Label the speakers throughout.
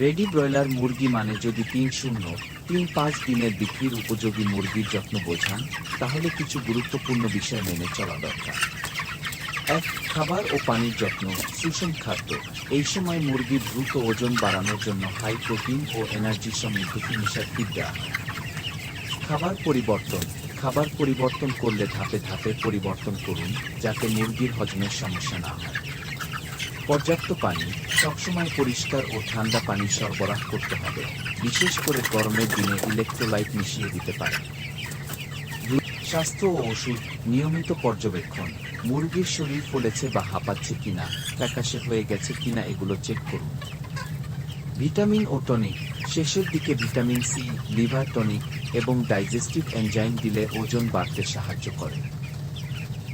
Speaker 1: Ready broiler মুরগি মানে যদি তিন শূন্য, তিন পাঁচ দিনের বিক্রির উপযোগী মুরগির যত্ন বোঝান, তাহলে কিছু গুরুত্বপূর্ণ বিষয় মেনে চলা দরকার। এক, খাবার ও পানির যত্ন, সুষম খাদ্য। এই সময় মুরগির দ্রুত ওজন বাড়ানোর জন্য হাই প্রোটিন ও এনার্জি সমৃদ্ধ ফিনিশার ফিড দেওয়া। খাবার পরিবর্তন খাবার পরিবর্তন করলে ধাপে ধাপে পরিবর্তন করুন, যাতে মুরগির হজমের সমস্যা না হয়। পর্যাপ্ত পানি, সবসময় পরিষ্কার ও ঠান্ডা পানি সরবরাহ করতে হবে, বিশেষ করে গরমের দিনে ইলেকট্রোলাইট মিশিয়ে দিতে পারে। স্বাস্থ্য ও ওষুধ নিয়মিত পর্যবেক্ষণ, মুরগির শরীর ফলেছে বা হাঁপাচ্ছে কিনা, ফ্যাকাশে হয়ে গেছে কিনা এগুলো চেক করুন। ভিটামিন ও টনিক, শেষের দিকে ভিটামিন সি, লিভার টনিক এবং ডাইজেস্টিভ এনজাইম দিলে ওজন বাড়তে সাহায্য করে।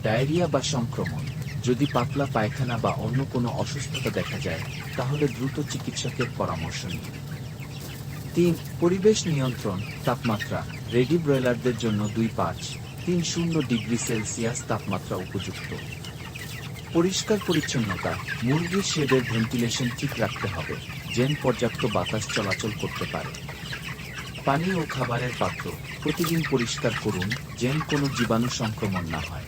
Speaker 1: ডায়রিয়া বা সংক্রমণ যদি পাতলা পায়খানা বা অন্য কোনো অসুস্থতা দেখা যায়, তাহলে দ্রুত চিকিৎসকের পরামর্শ নিন। তিন, পরিবেশ নিয়ন্ত্রণ, তাপমাত্রা। রেডি ব্রয়লারদের জন্য দুই পাঁচ, তিন শূন্য ডিগ্রি সেলসিয়াস তাপমাত্রা উপযুক্ত। পরিষ্কার পরিচ্ছন্নতা, মুরগির শেডের ভেন্টিলেশন ঠিক রাখতে হবে, যেন পর্যাপ্ত বাতাস চলাচল করতে পারে। পানি ও খাবারের পাত্র প্রতিদিন পরিষ্কার করুন, যেন কোনো জীবাণু সংক্রমণ না হয়।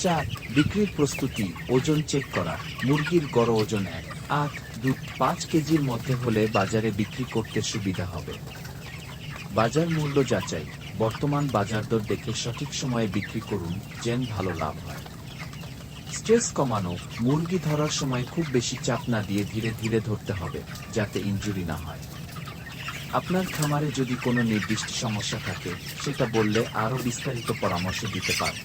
Speaker 1: চার বিক্রির প্রস্তুতি, ওজন চেক করা, মুরগির গড় ওজন এক, আট দু পাঁচ কেজির মধ্যে হলে বাজারে বিক্রি করতে সুবিধা হবে। বাজার মূল্য যাচাই, বর্তমান বাজার দর দেখে সঠিক সময়ে বিক্রি করুন, যেন ভালো লাভ হয়। স্ট্রেস কমানো, মুরগি ধরার সময় খুব বেশি চাপ না দিয়ে ধীরে ধীরে ধরতে হবে, যাতে ইনজুরি না হয়। আপনার খামারে যদি কোনো নির্দিষ্ট সমস্যা থাকে, সেটা বললে আরও বিস্তারিত পরামর্শ দিতে পারেন।